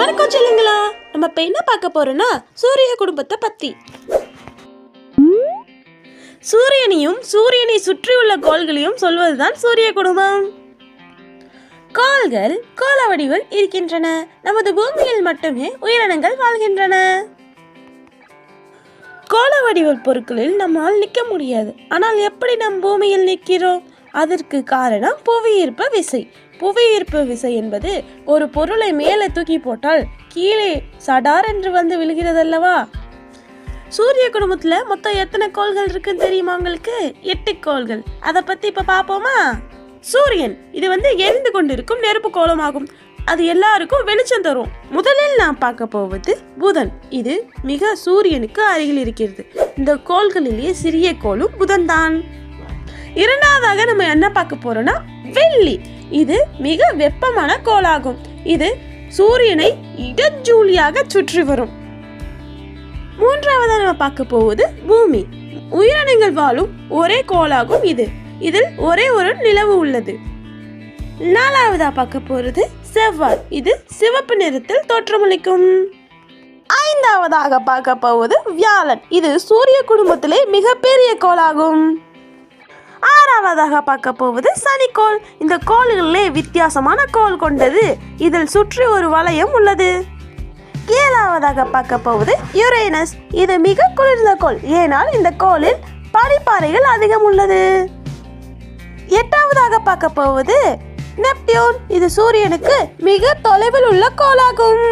வணக்கம் சொல்லுங்களா. நம்ம இப்ப என்ன பார்க்க போறோம்னா சூரிய குடும்பத்தை பத்தி. சூரியனையும் சூரியனை சுற்றியுள்ள கோள்களையும் சொல்வதுதான் சூரிய குடும்பம். கோள்கள் கோள வடிவில் இருக்கின்றன. நமது பூமியில் மட்டுமே உயிரினங்கள் வாழ்கின்றன. கோள வடிவல் பொருட்களில் நம்மால் நிற்க முடியாது. ஆனால் எப்படி நம் பூமியில் நிற்கிறோம்? அதற்கு காரணம் புவியீர்ப்பு விசை. புவியீர்ப்பு விசை என்பது ஒரு பொருளை மேலே தூக்கி போட்டால் கீழே சடார் என்று வந்து விழுகிறதல்லவா? சூரிய குடும்பத்தில் மொத்தம் எத்தனை கோள்கள் இருக்குன்னு தெரியுமா உங்களுக்கு? எட்டு கோள்கள். அதை பற்றி இப்போ பார்ப்போமா சூரியன் இது வந்து எரிந்து கொண்டிருக்கும் நெருப்பு கோலமாகும் அது எல்லாருக்கும் வெளிச்சம் தரும். முதலில் நாம் பார்க்க போவது புதன். இது மிக சூரியனுக்கு அருகில் இருக்கிறது. இந்த கோள்களிலேயே சிறிய கோளும் புதன் தான் இரண்டாவதாக நம்ம என்ன பார்க்க போறோம்னா வெள்ளி. இது மிக வெப்பமான கோளாகும். இது சூரியனை இடஜூலியாக சுற்றி வரும். மூன்றாவதாக நம்ம பார்க்க போவது பூமி. உயிரினங்கள் வாழும் ஒரே கோளாகும் இது. இதில் ஒரே ஒரு நிலவு உள்ளது. நாலாவதா பார்க்க போறது செவ்வாய். இது சிவப்பு நிறத்தில் தோற்றமளிக்கும். ஐந்தாவதாக பார்க்க போவது வியாழன். இது சூரிய குடும்பத்திலே மிகப்பெரிய கோளாகும். முதலாவதாக பார்க்க போவது சனிக்கோள் இந்த கோள்களிலே வித்தியாசமான கோள் கொண்டது. இதில் சுற்றி ஒரு வளையம் உள்ளது. ஏழாவதாக பார்க்க போவது யுரேனஸ். இது மிக குளிர்ந்த கோள். ஏனால் இந்த கோளில் பனிப்பாறைகள் அதிகம் உள்ளது. எட்டாவதாக பார்க்க போவது நெப்டியூன். இது சூரியனுக்கு மிக தொலைவில் உள்ள கோளாகும்.